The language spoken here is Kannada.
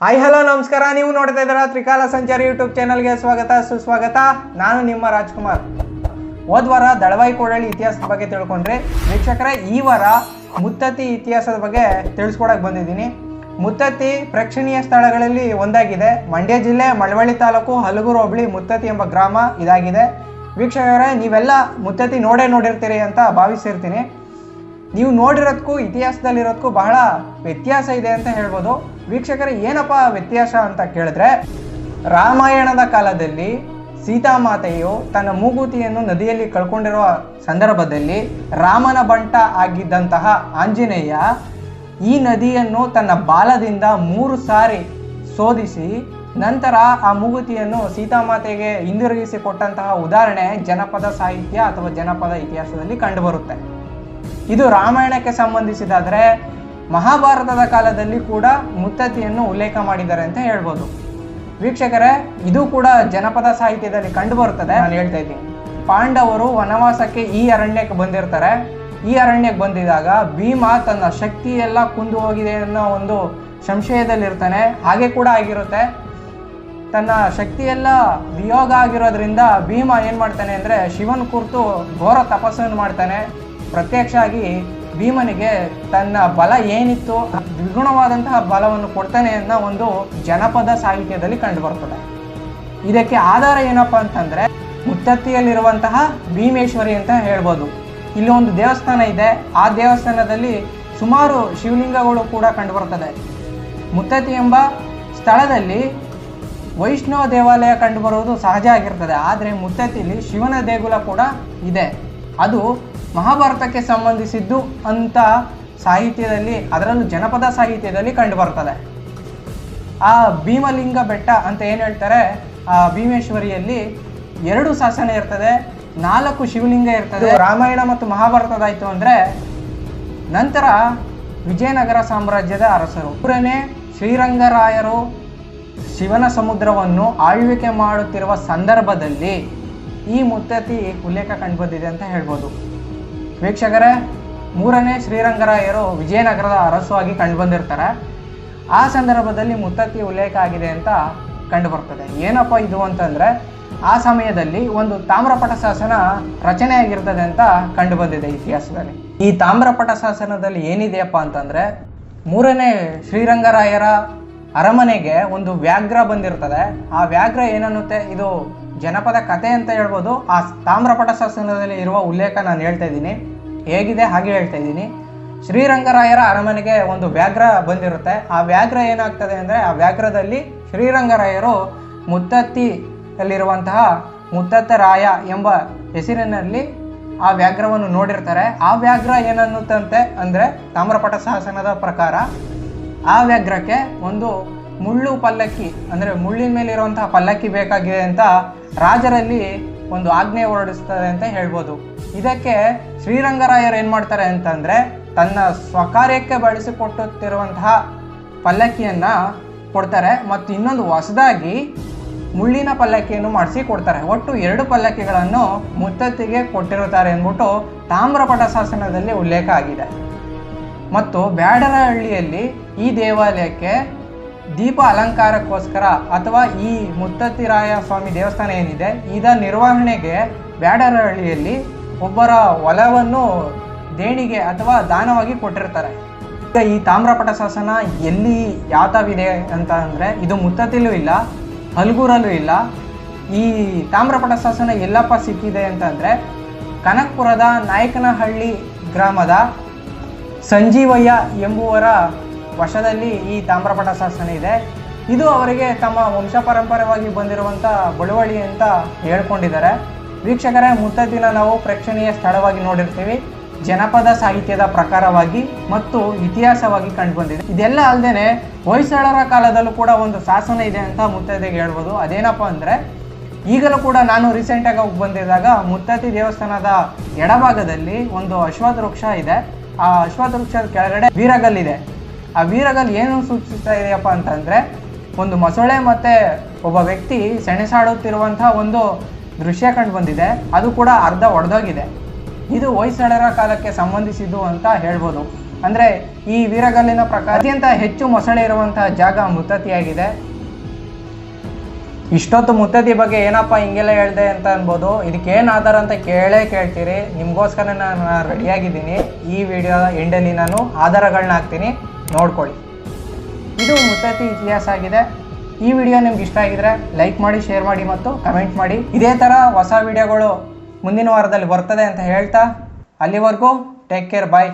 ಹಾಯ್ ಹಲೋ ನಮಸ್ಕಾರ. ನೀವು ನೋಡ್ತಾ ಇದ್ದೀರಾ ತ್ರಿಕಾಲ ಸಂಚಾರಿ ಯೂಟ್ಯೂಬ್ ಚಾನಲ್ಗೆ ಸ್ವಾಗತ, ಸುಸ್ವಾಗತ. ನಾನು ನಿಮ್ಮ ರಾಜ್ಕುಮಾರ್. ಹೋದ ವಾರ ದಳವಾಯಿ ಕೋಡಳ್ಳಿ ಇತಿಹಾಸದ ಬಗ್ಗೆ ತಿಳ್ಕೊಂಡ್ರೆ. ವೀಕ್ಷಕರೇ, ಈ ವಾರ ಮುತ್ತತ್ತಿ ಇತಿಹಾಸದ ಬಗ್ಗೆ ತಿಳಿಸ್ಕೊಡಕ್ಕೆ ಬಂದಿದ್ದೀನಿ. ಮುತ್ತತ್ತಿ ಪ್ರೇಕ್ಷಣೀಯ ಸ್ಥಳಗಳಲ್ಲಿ ಒಂದಾಗಿದೆ. ಮಂಡ್ಯ ಜಿಲ್ಲೆ, ಮಳವಳ್ಳಿ ತಾಲೂಕು, ಹಲಗೂರು ಹೋಬಳಿ ಮುತ್ತತ್ತಿ ಎಂಬ ಗ್ರಾಮ ಇದಾಗಿದೆ. ವೀಕ್ಷಕರೇ, ನೀವೆಲ್ಲ ಮುತ್ತತ್ತಿ ನೋಡೇ ನೋಡಿರ್ತೀರಿ ಅಂತ ಭಾವಿಸಿರ್ತೀನಿ. ನೀವು ನೋಡಿರೋದಕ್ಕೂ ಇತಿಹಾಸದಲ್ಲಿರೋದಕ್ಕೂ ಬಹಳ ವ್ಯತ್ಯಾಸ ಇದೆ ಅಂತ ಹೇಳ್ಬೋದು. ವೀಕ್ಷಕರೇ, ಏನಪ್ಪ ವ್ಯತ್ಯಾಸ ಅಂತ ಕೇಳಿದ್ರೆ, ರಾಮಾಯಣದ ಕಾಲದಲ್ಲಿ ಸೀತಾಮಾತೆಯು ತನ್ನ ಮೂಗುತಿಯನ್ನು ನದಿಯಲ್ಲಿ ಕಳ್ಕೊಂಡಿರುವ ಸಂದರ್ಭದಲ್ಲಿ ರಾಮನ ಬಂಟ ಆಗಿದ್ದಂತಹ ಆಂಜನೇಯ ಈ ನದಿಯನ್ನು ತನ್ನ ಬಾಲದಿಂದ ಮೂರು ಸಾರಿ ಶೋಧಿಸಿ ನಂತರ ಆ ಮೂಗುತಿಯನ್ನು ಸೀತಾಮಾತೆಗೆ ಹಿಂದಿರುಗಿಸಿ ಕೊಟ್ಟಂತಹ ಉದಾಹರಣೆ ಜನಪದ ಸಾಹಿತ್ಯ ಅಥವಾ ಜನಪದ ಇತಿಹಾಸದಲ್ಲಿ ಕಂಡುಬರುತ್ತೆ. ಇದು ರಾಮಾಯಣಕ್ಕೆ ಸಂಬಂಧಿಸಿದಾದರೆ ಮಹಾಭಾರತದ ಕಾಲದಲ್ಲಿ ಕೂಡ ಮುತ್ತತಿಯನ್ನು ಉಲ್ಲೇಖ ಮಾಡಿದ್ದಾರೆ ಅಂತ ಹೇಳ್ಬೋದು. ವೀಕ್ಷಕರೇ, ಇದು ಕೂಡ ಜನಪದ ಸಾಹಿತ್ಯದಲ್ಲಿ ಕಂಡುಬರುತ್ತದೆ. ನಾನು ಹೇಳ್ತಾ ಇದ್ದೀನಿ. ಪಾಂಡವರು ವನವಾಸಕ್ಕೆ ಈ ಅರಣ್ಯಕ್ಕೆ ಬಂದಿರ್ತಾರೆ. ಈ ಅರಣ್ಯಕ್ಕೆ ಬಂದಿದಾಗ ಭೀಮ ತನ್ನ ಶಕ್ತಿ ಎಲ್ಲ ಕುಂದು ಹೋಗಿದೆ ಅನ್ನೋ ಒಂದು ಸಂಶಯದಲ್ಲಿರ್ತಾನೆ. ಹಾಗೆ ಕೂಡ ಆಗಿರುತ್ತೆ. ತನ್ನ ಶಕ್ತಿಯೆಲ್ಲ ವಿಯೋಗ ಆಗಿರೋದ್ರಿಂದ ಭೀಮ ಏನು ಮಾಡ್ತಾನೆ ಅಂದರೆ ಶಿವನ ಕುರಿತು ಘೋರ ತಪಸ್ಸನ್ನು ಮಾಡ್ತಾನೆ. ಪ್ರತ್ಯಕ್ಷ ಆಗಿ ಭೀಮನಿಗೆ ತನ್ನ ಬಲ ಏನಿತ್ತು ದ್ವಿಗುಣವಾದಂತಹ ಬಲವನ್ನು ಕೊಡ್ತಾನೆ ಅನ್ನೋ ಒಂದು ಜನಪದ ಸಾಹಿತ್ಯದಲ್ಲಿ ಕಂಡುಬರ್ತದೆ. ಇದಕ್ಕೆ ಆಧಾರ ಏನಪ್ಪ ಅಂತಂದ್ರೆ ಮುತ್ತತ್ತಿಯಲ್ಲಿರುವಂತಹ ಭೀಮೇಶ್ವರಿ ಅಂತ ಹೇಳ್ಬೋದು. ಇಲ್ಲಿ ಒಂದು ದೇವಸ್ಥಾನ ಇದೆ. ಆ ದೇವಸ್ಥಾನದಲ್ಲಿ ಸುಮಾರು ಶಿವಲಿಂಗಗಳು ಕೂಡ ಕಂಡುಬರ್ತದೆ. ಮುತ್ತತ್ತಿ ಎಂಬ ಸ್ಥಳದಲ್ಲಿ ವೈಷ್ಣವ ದೇವಾಲಯ ಕಂಡುಬರುವುದು ಸಹಜ ಆಗಿರ್ತದೆ. ಆದರೆ ಮುತ್ತತ್ತಿಲಿ ಶಿವನ ದೇಗುಲ ಕೂಡ ಇದೆ. ಅದು ಮಹಾಭಾರತಕ್ಕೆ ಸಂಬಂಧಿಸಿದ್ದು ಅಂತ ಸಾಹಿತ್ಯದಲ್ಲಿ, ಅದರಲ್ಲೂ ಜನಪದ ಸಾಹಿತ್ಯದಲ್ಲಿ ಕಂಡುಬರ್ತದೆ ಆ ಭೀಮಲಿಂಗ ಬೆಟ್ಟ ಅಂತ ಏನು ಹೇಳ್ತಾರೆ, ಆ ಭೀಮೇಶ್ವರಿಯಲ್ಲಿ ಎರಡು ಶಾಸನ ಇರ್ತದೆ, ನಾಲ್ಕು ಶಿವಲಿಂಗ ಇರ್ತದೆ. ರಾಮಾಯಣ ಮತ್ತು ಮಹಾಭಾರತದಾಯಿತು ಅಂದರೆ, ನಂತರ ವಿಜಯನಗರ ಸಾಮ್ರಾಜ್ಯದ ಅರಸರು. ಮೂರನೇ ಶ್ರೀರಂಗರಾಯರು ಶಿವನ ಸಮುದ್ರವನ್ನು ಆಳ್ವಿಕೆ ಮಾಡುತ್ತಿರುವ ಸಂದರ್ಭದಲ್ಲಿ ಈ ಮುತ್ತತಿ ಉಲ್ಲೇಖ ಕಂಡುಬಂದಿದೆ ಅಂತ ಹೇಳ್ಬೋದು. ವೀಕ್ಷಕರೇ, ಮೂರನೇ ಶ್ರೀರಂಗರಾಯರು ವಿಜಯನಗರದ ಅರಸು ಆಗಿ ಕಂಡುಬಂದಿರ್ತಾರೆ. ಆ ಸಂದರ್ಭದಲ್ಲಿ ಮುತ್ತತ್ತಿ ಉಲ್ಲೇಖ ಆಗಿದೆ ಅಂತ ಕಂಡುಬರ್ತದೆ. ಏನಪ್ಪ ಇದು ಅಂತಂದರೆ, ಆ ಸಮಯದಲ್ಲಿ ಒಂದು ತಾಮ್ರಪಟ ಶಾಸನ ರಚನೆಯಾಗಿರ್ತದೆ ಅಂತ ಕಂಡುಬಂದಿದೆ ಇತಿಹಾಸದಲ್ಲಿ. ಈ ತಾಮ್ರಪಟ ಶಾಸನದಲ್ಲಿ ಏನಿದೆಯಪ್ಪ ಅಂತಂದರೆ, ಮೂರನೇ ಶ್ರೀರಂಗರಾಯರ ಅರಮನೆಗೆ ಒಂದು ವ್ಯಾಘ್ರ ಬಂದಿರ್ತದೆ ಆ ವ್ಯಾಘ್ರ ಏನನ್ನುತ್ತೆ? ಇದು ಜನಪದ ಕಥೆ ಅಂತ ಹೇಳ್ಬೋದು. ಆ ತಾಮ್ರಪಟ ಶಾಸನದಲ್ಲಿ ಇರುವ ಉಲ್ಲೇಖ ನಾನು ಹೇಳ್ತಾ ಇದ್ದೀನಿ. ಹೇಗಿದೆ? ಹಾಗೆ ಹೇಳ್ತಾ ಇದ್ದೀನಿ. ಶ್ರೀರಂಗರಾಯರ ಅರಮನೆಗೆ ಒಂದು ವ್ಯಾಘ್ರ ಬಂದಿರುತ್ತೆ. ಆ ವ್ಯಾಘ್ರ ಏನಾಗ್ತದೆ ಅಂದರೆ, ಆ ವ್ಯಾಘ್ರದಲ್ಲಿ ಶ್ರೀರಂಗರಾಯರು ಮುತ್ತತ್ತಿಯಲ್ಲಿರುವಂತಹ ಮುತ್ತತ್ತರಾಯ ಎಂಬ ಹೆಸರಿನಲ್ಲಿ ಆ ವ್ಯಾಘ್ರವನ್ನು ನೋಡಿರ್ತಾರೆ. ಆ ವ್ಯಾಘ್ರ ಏನನ್ನುತ್ತಂತೆ ಅಂದರೆ, ತಾಮ್ರಪಟ ಶಾಸನದ ಪ್ರಕಾರ ಆ ವ್ಯಾಘ್ರಕ್ಕೆ ಒಂದು ಮುಳ್ಳು ಪಲ್ಲಕ್ಕಿ, ಅಂದರೆ ಮುಳ್ಳಿನ ಮೇಲೆ ಇರುವಂತಹ ಪಲ್ಲಕ್ಕಿ ಬೇಕಾಗಿದೆ ಅಂತ ರಾಜರಲ್ಲಿ ಒಂದು ಆಜ್ಞೆ ಹೊರಡಿಸ್ತದೆ ಅಂತ ಹೇಳ್ಬೋದು. ಇದಕ್ಕೆ ಶ್ರೀರಂಗರಾಯರು ಏನು ಮಾಡ್ತಾರೆ ಅಂತಂದರೆ ತನ್ನ ಸ್ವಕಾರ್ಯಕ್ಕೆ ಬಳಸಿಕೊಟ್ಟುತ್ತಿರುವಂತಹ ಪಲ್ಲಕ್ಕಿಯನ್ನು ಕೊಡ್ತಾರೆ ಮತ್ತು ಇನ್ನೊಂದು ಹೊಸದಾಗಿ ಮುಳ್ಳಿನ ಪಲ್ಲಕ್ಕಿಯನ್ನು ಮಾಡಿಸಿ ಕೊಡ್ತಾರೆ. ಒಟ್ಟು ಎರಡು ಪಲ್ಲಕ್ಕಿಗಳನ್ನು ಮುತ್ತತ್ತಿಗೆ ಕೊಟ್ಟಿರುತ್ತಾರೆ ಅಂದ್ಬಿಟ್ಟು ತಾಮ್ರಪಟ ಶಾಸನದಲ್ಲಿ ಉಲ್ಲೇಖ ಆಗಿದೆ. ಮತ್ತು ಬ್ಯಾಡರಹಳ್ಳಿಯಲ್ಲಿ ಈ ದೇವಾಲಯಕ್ಕೆ ದೀಪ ಅಲಂಕಾರಕ್ಕೋಸ್ಕರ ಅಥವಾ ಈ ಮುತ್ತತ್ತಿರಾಯ ಸ್ವಾಮಿ ದೇವಸ್ಥಾನ ಏನಿದೆ ಇದರ ನಿರ್ವಹಣೆಗೆ ಬ್ಯಾಡರಹಳ್ಳಿಯಲ್ಲಿ ಒಬ್ಬರ ಹೊಲವನ್ನು ದೇಣಿಗೆ ಅಥವಾ ದಾನವಾಗಿ ಕೊಟ್ಟಿರ್ತಾರೆ. ಈಗ ಈ ತಾಮ್ರಪಟ ಶಾಸನ ಎಲ್ಲಿ ಯಾತವಿದೆ ಅಂತ ಅಂದರೆ ಇದು ಮುತ್ತತ್ತಿಲೂ ಇಲ್ಲ, ಹಲ್ಗೂರಲ್ಲೂ ಇಲ್ಲ. ಈ ತಾಮ್ರಪಟ ಶಾಸನ ಎಲ್ಲಪ್ಪ ಸಿಕ್ಕಿದೆ ಅಂತಂದರೆ ಕನಕಪುರದ ನಾಯಕನಹಳ್ಳಿ ಗ್ರಾಮದ ಸಂಜೀವಯ್ಯ ಎಂಬುವರ ವಶದಲ್ಲಿ ಈ ತಾಮ್ರಪಟ ಶಾಸನ ಇದೆ. ಇದು ಅವರಿಗೆ ತಮ್ಮ ವಂಶ ಪರಂಪರವಾಗಿ ಬಂದಿರುವಂಥ ಬಳುವಳಿ ಅಂತ ಹೇಳ್ಕೊಂಡಿದ್ದಾರೆ. ವೀಕ್ಷಕರೇ ಮುತ್ತತ್ತಿನ ನಾವು ಪ್ರೇಕ್ಷಣೀಯ ಸ್ಥಳವಾಗಿ ನೋಡಿರ್ತೀವಿ. ಜನಪದ ಸಾಹಿತ್ಯದ ಪ್ರಕಾರವಾಗಿ ಮತ್ತು ಇತಿಹಾಸವಾಗಿ ಕಂಡುಬಂದಿದೆ. ಇದೆಲ್ಲ ಅಲ್ಲದೆ ಹೊಯ್ಸಳರ ಕಾಲದಲ್ಲೂ ಕೂಡ ಒಂದು ಶಾಸನ ಇದೆ ಅಂತ ಮುತ್ತತ್ತಿಗೆ ಹೇಳ್ಬೋದು. ಅದೇನಪ್ಪ ಅಂದರೆ, ಈಗಲೂ ಕೂಡ ನಾನು ರೀಸೆಂಟಾಗಿ ಹೋಗಿ ಬಂದಿದ್ದಾಗ ಮುತ್ತತ್ತಿ ದೇವಸ್ಥಾನದ ಎಡಭಾಗದಲ್ಲಿ ಒಂದು ಅಶ್ವತ್ಥ ವೃಕ್ಷ ಇದೆ. ಆ ಅಶ್ವತ್ಥ ಕೆಳಗಡೆ ವೀರಗಲ್ ವೀರಗಲ್ಲಿದೆ ಆ ವೀರಗಲ್ ಏನು ಸೂಚಿಸ್ತಾ ಇದೆಯಪ್ಪ ಅಂತಂದರೆ, ಒಂದು ಮೊಸಳೆ ಮತ್ತು ಒಬ್ಬ ವ್ಯಕ್ತಿ ಸೆಣಸಾಡುತ್ತಿರುವಂಥ ಒಂದು ದೃಶ್ಯ ಕಂಡು ಬಂದಿದೆ ಅದು ಕೂಡ ಅರ್ಧ ಒಡೆದೋಗಿದೆ. ಇದು ಹೊಯ್ಸಳರ ಕಾಲಕ್ಕೆ ಸಂಬಂಧಿಸಿದ್ದು ಅಂತ ಹೇಳ್ಬೋದು. ಅಂದರೆ ಈ ವೀರಗಲ್ಲಿನ ಪ್ರಕಾರ ಅತ್ಯಂತ ಹೆಚ್ಚು ಮೊಸಳೆ ಇರುವಂತಹ ಜಾಗ ಮುತ್ತತಿಯಾಗಿದೆ. ಇಷ್ಟೊತ್ತು ಮುತ್ತತಿ ಬಗ್ಗೆ ಏನಪ್ಪ ಹಿಂಗೆಲ್ಲ ಹೇಳ್ದೆ ಅಂತ ಅನ್ಬೋದು. ಇದಕ್ಕೆ ಏನು ಆಧಾರ ಅಂತ ಕೇಳೇ ಕೇಳ್ತೀರಿ. ನಿಮಗೋಸ್ಕರ ನಾನು ರೆಡಿಯಾಗಿದ್ದೀನಿ. ಈ ವಿಡಿಯೋ ಎಂಡಲ್ಲಿ ನಾನು ಆಧಾರಗಳನ್ನ ಹಾಕ್ತೀನಿ. ನೋಡ್ಕೊಳ್ಳಿ. ಇದು ಮುತ್ತತಿ ಇತಿಹಾಸ ಆಗಿದೆ. ಈ ವಿಡಿಯೋ ನಿಮ್ಗೆ ಇಷ್ಟ ಆಗಿದ್ರೆ ಲೈಕ್ ಮಾಡಿ, ಶೇರ್ ಮಾಡಿ ಮತ್ತು ಕಮೆಂಟ್ ಮಾಡಿ. ಇದೇ ಥರ ಹೊಸ ವಿಡಿಯೋಗಳು ಮುಂದಿನ ವಾರದಲ್ಲಿ ಬರ್ತದೆ ಅಂತ ಹೇಳ್ತಾ, ಅಲ್ಲಿವರೆಗೂ ಟೇಕ್ ಕೇರ್, ಬಾಯ್.